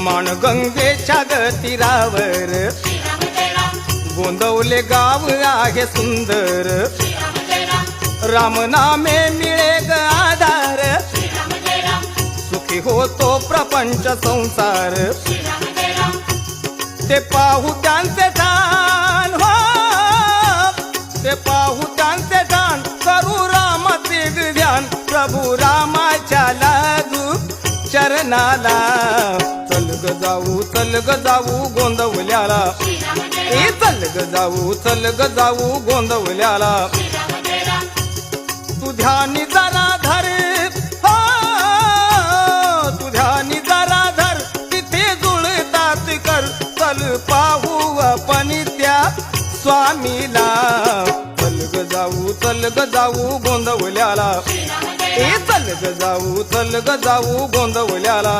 माणगंगेच्या ग तीरावर गोंदवले गाव आहे सुंदर. रामनामे मिळे ग आधार. सुखी होतो प्रपंच संसार. ते पाहू त्यांचे दान हो. ते पाहू त्यांचे दान करू रामाचे ध्यान प्रभू रामाच्या लागू चरणाला. चल ग जाऊ चल ग जाऊ गोंदवल्याला. ए चल ग जाऊ चल ग जाऊ गोंदवल्याला. तू ध्यानी जरा धर हो तू जरा धर तिथे जुळतात कर. चल पाहू आपण त्या स्वामीला. चल ग जाऊ चल ग जाऊ गोंदवल्याला. ए चल ग जाऊ चल ग जाऊ गोंदवल्याला.